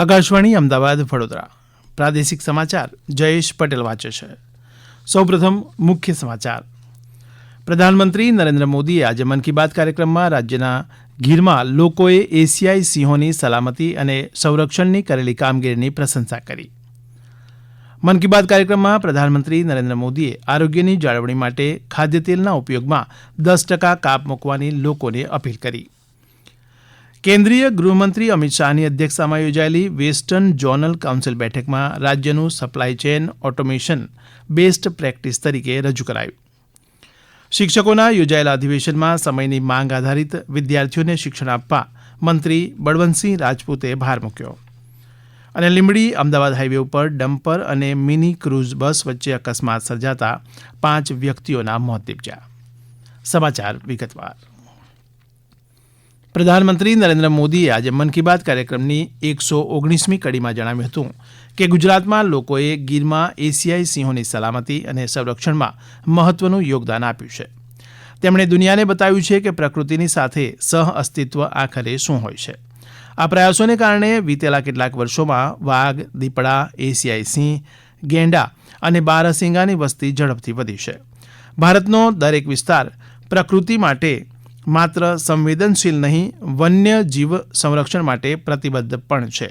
આકાશવાણી, અમદાવાદ, વડોદરા. પ્રાદેશિક સમાચાર જયેશ પટેલ વાંચે છે. સૌપ્રથમ મુખ્ય સમાચાર. પ્રધાનમંત્રી નરેન્દ્ર મોદીએ આજે મન કી બાત કાર્યક્રમમાં રાજ્યના ગીરમાં લોકોએ એશિયાઈ સિંહોની સલામતી અને સંરક્ષણની કરેલી કામગીરીની પ્રશંસા કરી. મન કી બાત કાર્યક્રમમાં પ્રધાનમંત્રી નરેન્દ્ર મોદીએ આરોગ્યની જાળવણી માટે ખાદ્યતેલના ઉપયોગમાં દસ ટકા કાપ મૂકવાની લોકોને અપીલ કરી. કેન્દ્રીય ગૃહમંત્રી અમિત શાહની અધ્યક્ષતામાં યોજાયેલી વેસ્ટર્ન ઝોનલ કાઉન્સિલ બેઠકમાં રાજ્યનું supply chain automation best practice તરીકે રજૂ કરાયું. શિક્ષકોના યોજાયેલા અધિવેશનમાં સમયની માંગ આધારિત વિદ્યાર્થીઓને શિક્ષણ આપવા મંત્રી બળવંતસિંહ રાજપૂતે ભાર મૂક્યો. અને લીંબડી અમદાવાદ હાઈવે ઉપર ડમ્પર અને મિની ક્રૂઝ બસ વચ્ચે અકસ્માત સર્જાતા પાંચ વ્યક્તિઓના મોત નીપજ્યા. સમાચાર વિગતવાર. પ્રધાનમંત્રી નરેન્દ્ર મોદીએ આજે મન કી બાત કાર્યક્રમની એકસો ઓગણીસમી કડીમાં જણાવ્યું હતું કે ગુજરાતમાં લોકોએ ગીરમાં એશિયાઈ સિંહોની સલામતી અને સંરક્ષણમાં મહત્વનું યોગદાન આપ્યું છે. તેમણે દુનિયાને બતાવ્યું છે કે પ્રકૃતિની સાથે સહ અસ્તિત્વ આખરે શું હોય છે. આ પ્રયાસોને કારણે વીતેલા કેટલાક વર્ષોમાં વાઘ, દીપડા, એશિયાઈ સિંહ, ગેંડા અને બારસિંગાની વસ્તી ઝડપથી વધી છે. ભારતનો દરેક વિસ્તાર પ્રકૃતિ માટે માત્ર સંવેદનશીલ નહીં વન્ય જીવ સંરક્ષણ માટે પ્રતિબદ્ધ પણ છે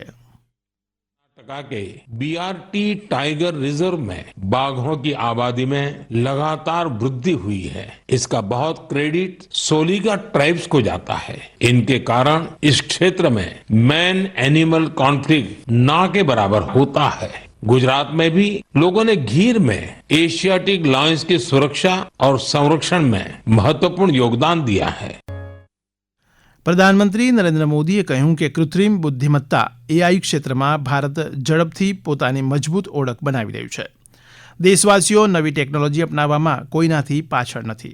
कर्नाटका के बीआरटी टाइगर रिजर्व में बाघों की आबादी में लगातार वृद्धि हुई है इसका बहुत क्रेडिट सोलिगा ट्राइब्स को जाता है इनके कारण इस क्षेत्र में मैन एनिमल कॉन्फ्लिक्ट ना के बराबर होता है गुजरात में भी लोगों ने घीर में एशियाटिक लॉयंस की सुरक्षा और संरक्षण में महत्वपूर्ण योगदान दिया है પ્રધાનમંત્રી નરેન્દ્ર મોદીએ કહ્યું કે કૃત્રિમ બુદ્ધિમત્તા એઆઈ ક્ષેત્રમાં ભારત ઝડપથી પોતાની મજબૂત ઓળખ બનાવી રહ્યું છે દેશવાસીઓ નવી ટેકનોલોજી અપનાવવામાં કોઈનાથી પાછળ નથી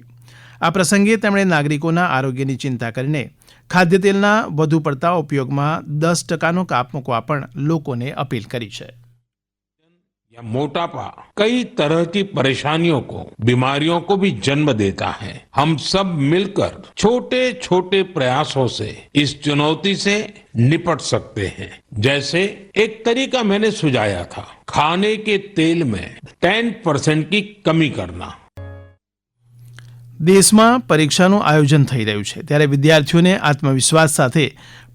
આ પ્રસંગે તેમણે નાગરિકોના આરોગ્યની ચિંતા કરીને ખાદ્યતેલના વધુ પડતા ઉપયોગમાં દસ ટકાનો કાપ મૂકવા પણ લોકોને અપીલ કરી છે या मोटापा कई तरह की परेशानियों को बीमारियों को भी जन्म देता है हम सब मिलकर छोटे छोटे प्रयासों से इस चुनौती से निपट सकते हैं जैसे एक तरीका मैंने सुझाया था खाने के तेल में टेन परसेंट की कमी करना દેશમાં પરીક્ષાનું આયોજન થઈ રહ્યું છે ત્યારે વિદ્યાર્થીઓને આત્મવિશ્વાસ સાથે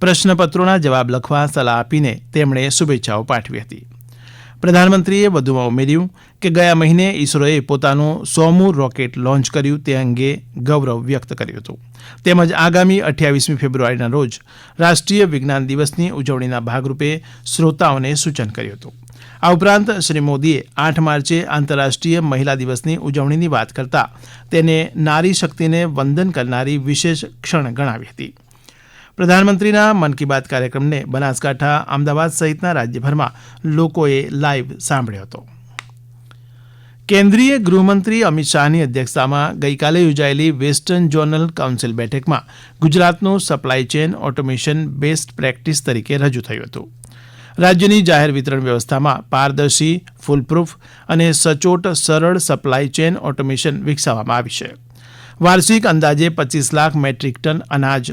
પ્રશ્નપત્રોના જવાબ લખવા સલાહ આપીને તેમણે શુભેચ્છાઓ પાઠવી હતી પ્રધાનમંત્રીએ વધુમાં ઉમેર્યું કે ગયા મહિને ઇસરોએ પોતાનું સોમું રોકેટ લોન્ચ કર્યું તે અંગે ગૌરવ વ્યક્ત કર્યું હતું. તેમજ આગામી અઠ્યાવીસમી ફેબ્રુઆરીના રોજ રાષ્ટ્રીય વિજ્ઞાન દિવસની ઉજવણીના ભાગરૂપે શ્રોતાઓને સૂચન કર્યું હતું. આ ઉપરાંત શ્રી મોદીએ આઠ માર્ચે આંતરરાષ્ટ્રીય મહિલા દિવસની ઉજવણીની વાત કરતા તેને નારી શક્તિને વંદન કરનારી વિશેષ ક્ષણ ગણાવી હતી. પ્રધાનમંત્રીના મન કી બાત કાર્યક્રમને બનાસકાંઠા, અમદાવાદ સહિતના રાજ્યભરમાં લોકોએ લાઈવ સાંભળ્યો હતો. કેન્દ્રીય ગૃહમંત્રી અમિત શાહની અધ્યક્ષતામાં ગઈકાલે યોજાયેલી વેસ્ટર્ન ઝોનલ કાઉન્સિલ બેઠકમાં ગુજરાતનું supply chain automation best practice તરીકે રજૂ થયું હતું. રાજ્યની જાહેર વિતરણ વ્યવસ્થામાં પારદર્શી, ફૂલપ્રૂફ અને સચોટ, સરળ સપ્લાય ચેન ઓટોમેશન વિકસાવવામાં આવી છે. વાર્ષિક અંદાજે પચીસ લાખ મેટ્રિક ટન અનાજ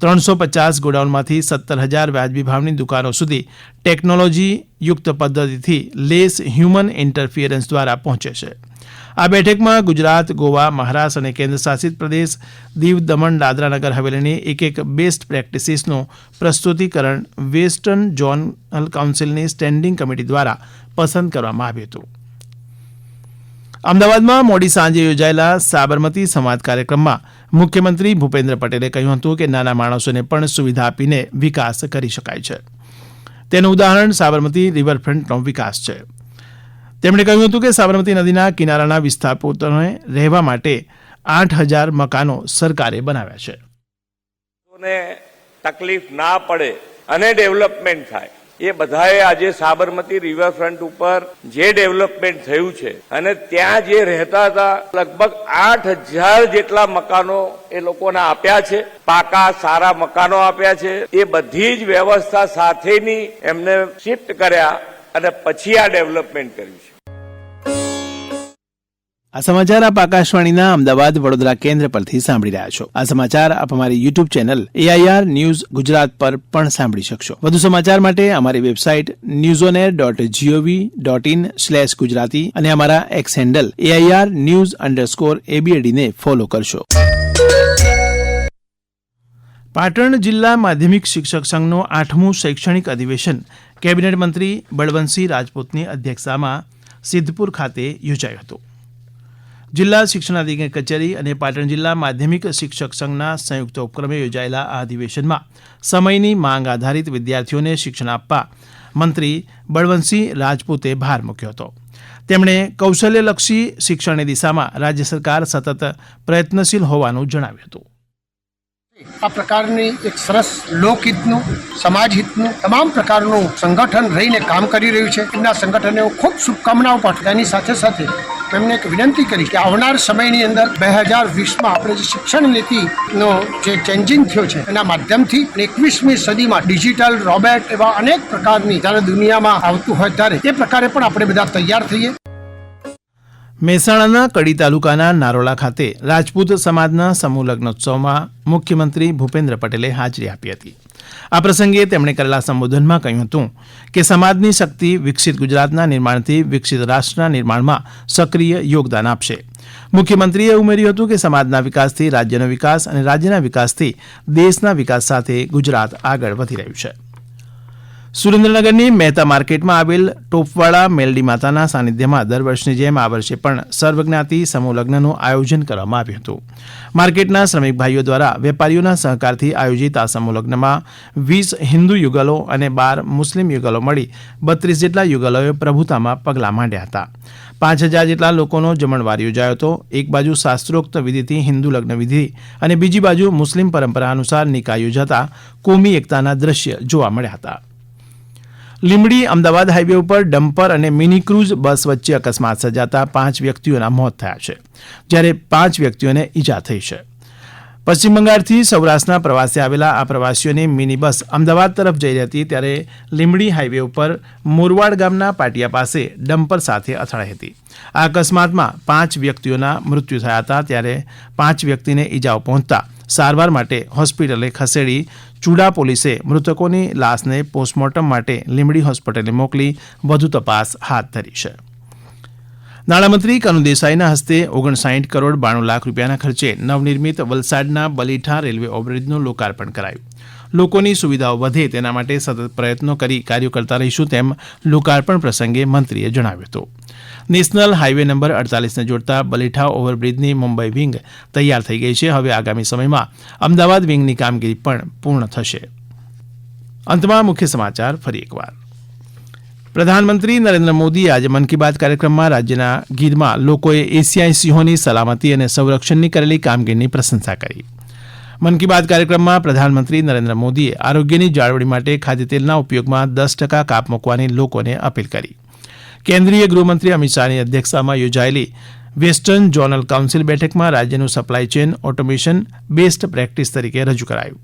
ત્રણસો પચાસ ગોડાઉનમાંથી સત્તર હજાર વાજબી ભાવની દુકાનો સુધી ટેકનોલોજી યુક્ત પદ્ધતિથી લેસ હ્યુમન ઇન્ટરફિયરન્સ દ્વારા પહોંચે છે. આ બેઠકમાં ગુજરાત, ગોવા, મહારાષ્ટ્ર અને કેન્દ્ર શાસિત પ્રદેશ, દીવ, દમણ, દાદરા નગર હવેલીની એક એક બેસ્ટ પ્રેક્ટિસીસનું પ્રસ્તુતિકરણ વેસ્ટર્ન ઝોનલ કાઉન્સિલની સ્ટેન્ડિંગ કમિટી દ્વારા પસંદ કરવામાં આવ્યું હતું. અમદાવાદમાં મોડી સાંજે યોજાયેલા સાબરમતી સંવાદ કાર્યક્રમમાં મુખ્યમંત્રી ભૂપેન્દ્ર પટેલે કહ્યું હતું કે નાના માણસોને પણ સુવિધા આપીને વિકાસ કરી શકાય છે. તેનું ઉદાહરણ સાબરમતી રિવરફ્રન્ટનો વિકાસ છે. તેમણે કહ્યું હતું કે સાબરમતી નદીના કિનારાના વિસ્થાપિતોને રહેવા માટે આઠ હજાર મકાનો સરકારે બનાવ્યા છે. તકલીફ ના પડે અને ડેવલપમેન્ટ થાય. એ બધાએ આજે સાબરમતી રિવરફ્રન્ટ ઉપર જે ડેવલપમેન્ટ થયું છે અને ત્યાં જે રહેતા હતા, લગભગ આઠ હજાર જેટલા મકાનો એ લોકોને આપ્યા છે, પાકા સારા મકાનો આપ્યા છે. એ બધી જ વ્યવસ્થા સાથેની એમને શિફ્ટ કર્યા અને પછી આ ડેવલપમેન્ટ કર્યું આ સમાચાર આપ આકાશવાણીના અમદાવાદ વડોદરા કેન્દ્ર પરથી સાંભળી રહ્યા છો. આ સમાચાર આપ અમારી YouTube channel AIR news Gujarat પર પણ સાંભળી શકશો. વધુ સમાચાર માટે અમારી website news on air dot gov dot in slash Gujarati અને અમારા X handle AIR news underscore એબીએડીને follow કરશો. પાટણ જિલ્લા માધ્યમિક શિક્ષક સંઘનું આઠમું શૈક્ષણિક અધિવેશન કેબિનેટ મંત્રી બળવંતસિંહ રાજપૂતની અધ્યક્ષતામાં સિદ્ધપુર ખાતે યોજાયું હતું. જિલ્લા શિક્ષણાધિકારી કચેરી અને પાટણ જિલ્લા માધ્યમિક શિક્ષક સંઘના સંયુક્ત ઉપક્રમે યોજાયેલા આ અધિવેશનમાં સમયની માંગ આધારિત વિદ્યાર્થીઓને શિક્ષણ આપવા મંત્રી બળવંતસિંહ રાજપૂતે ભાર મૂક્યો હતો. તેમણે કૌશલ્યલક્ષી શિક્ષણની દિશામાં રાજ્ય સરકાર સતત પ્રયત્નશીલ હોવાનું જણાવ્યું હતું. આ પ્રકારની એક સરસ લોકહિતનું, સમાજહિતનું તમામ પ્રકારનું સંગઠન રહીને કામ કરી રહ્યું છે. એમના સંગઠને ખૂબ શુભકામનાઓ પાઠવું એની સાથે સાથે એમને એક વિનંતી કરી કે આવનાર સમયની અંદર બે હજાર વીસમાં આપણે જે શિક્ષણ નીતિનો જે ચેન્જિંગ થયો છે, એના માધ્યમથી એકવીસમી સદીમાં ડિજિટલ રોબેટ એવા અનેક પ્રકારની જ્યારે દુનિયામાં આવતું હોય ત્યારે એ પ્રકારે પણ આપણે બધા તૈયાર થઈએ. મહેસાણાના કડી તાલુકાના નારોલા ખાતે રાજપૂત સમાજના સમૂહ લગ્નોત્સવમાં મુખ્યમંત્રી ભૂપેન્દ્ર પટેલે હાજરી આપી હતી. આ પ્રસંગે તેમણે કરેલા સંબોધનમાં કહ્યું હતું કે સમાજની શક્તિ વિકસિત ગુજરાતના નિર્માણથી વિકસિત રાષ્ટ્રના નિર્માણમાં સક્રિય યોગદાન આપશે. મુખ્યમંત્રીએ ઉમેર્યું હતું કે સમાજના વિકાસથી રાજ્યનો વિકાસ અને રાજ્યના વિકાસથી દેશના વિકાસ સાથે ગુજરાત આગળ વધી રહ્યું છે. સુરેન્દ્રનગરની મહેતા માર્કેટમાં આવેલ ટોપવાળા મેલડી માતાના સાનિધ્યમાં દર વર્ષની જેમ આ વર્ષે પણ સર્વજ્ઞાતિ સમૂહ લગ્નનું આયોજન કરવામાં આવ્યું હતું. માર્કેટના શ્રમિક ભાઈઓ દ્વારા વેપારીઓના સહકારથી આયોજિત આ સમૂહ લગ્નમાં વીસ હિન્દુ યુગલો અને બાર મુસ્લિમ યુગલો મળી બત્રીસ જેટલા યુગલોએ પ્રભુતામાં પગલાં માંડ્યા હતા. પાંચ હજાર જેટલા લોકોનો જમણવાર યોજાયો હતો. એક બાજુ શાસ્ત્રોક્ત વિધિથી હિન્દુ લગ્ન વિધિ અને બીજી બાજુ મુસ્લિમ પરંપરા અનુસાર નિકાય યોજાતા કોમી એકતાના દ્રશ્ય જોવા મળ્યા હતા. લીમડી અમદાવાદ હાઈવે ઉપર ડમ્પર અને મિની ક્રુઝ બસ વચ્ચે અકસ્માત સર્જાતા પાંચ વ્યક્તિઓના મોત થયા છે, જ્યારે પાંચ વ્યક્તિઓને ઈજા થઈ છે. પશ્ચિમ બંગાળથી સૌરાષ્ટ્રના પ્રવાસે આવેલા આ પ્રવાસીઓની મિની બસ અમદાવાદ તરફ જઈ રહી હતી, ત્યારે લીમડી હાઈવે ઉપર મોરવાડ ગામના પાટિયા પાસે ડમ્પર સાથે અથડાઈ હતી. આ અકસ્માતમાં પાંચ વ્યક્તિઓના મૃત્યુ થયા હતા, ત્યારે પાંચ વ્યક્તિને ઈજાઓ પહોંચતા સારવાર માટે હોસ્પિટલે ખસેડી ચુડા પોલીસે મૃતકોની લાશને પોસ્ટમોર્ટમ માટે લીમડી હોસ્પિટલે મોકલી વધુ તપાસ હાથ ધરી છે. નાણામંત્રી કનુ દેસાઈના હસ્તે ઓગણસાઠ કરોડ બાણું લાખ રૂપિયાના ખર્ચે નવનિર્મિત વલસાડના બલીઠા રેલવે ઓવરબ્રિજનું લોકાર્પણ કરાયું. લોકોની સુવિધાઓ વધે તેના માટે સતત પ્રયત્નો કરી કાર્યો કરતા રહીશું તેમ લોકાર્પણ પ્રસંગે મંત્રીએ જણાવ્યું હતું. નેશનલ હાઇવે નંબર અડતાલીસને જોડતા બલીઠા ઓવરબ્રિજની મુંબઈ વિંગ તૈયાર થઈ ગઈ છે. હવે આગામી સમયમાં અમદાવાદ વિંગની કામગીરી પણ પૂર્ણ થશે. અંતમાં મુખ્ય સમાચાર ફરી એકવાર. પ્રધાનમંત્રી નરેન્દ્ર મોદીએ આજે મન કી બાત કાર્યક્રમમાં રાજ્યના ગીરમાં લોકોએ એશિયાઈ સિંહોની સલામતી અને સંરક્ષણની કરેલી કામગીરીની પ્રશંસા કરી. મન કી બાત કાર્યક્રમમાં પ્રધાનમંત્રી નરેન્દ્ર મોદીએ આરોગ્યની જાળવણી માટે ખાદ્યતેલના ઉપયોગમાં દસ ટકા કાપ મૂકવાની લોકોને અપીલ કરી. કેન્દ્રીય ગૃહમંત્રી અમિત શાહની અધ્યક્ષતામાં યોજાયેલી વેસ્ટર્ન ઝોનલ કાઉન્સિલ બેઠકમાં રાજ્યનું supply chain automation best practice તરીકે રજૂ કરાયું.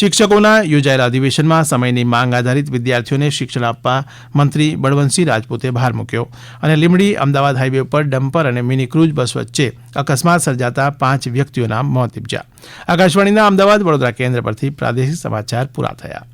શિક્ષકોના યોજાયેલા અધિવેશનમાં સમયની માંગ આધારિત વિદ્યાર્થીઓને શિક્ષણ આપવા મંત્રી બળવંતસિંહ રાજપૂતે ભાર મૂક્યો અને લીમડી અમદાવાદ હાઈવે ઉપર ડમ્પર અને મિની ક્રુઝ બસ વચ્ચે અકસ્માત સર્જાતા પાંચ વ્યક્તિઓના મોત નિપજ્યા. આકાશવાણીના અમદાવાદ વડોદરા કેન્દ્ર પરથી પ્રાદેશિક સમાચાર પૂરા થયા.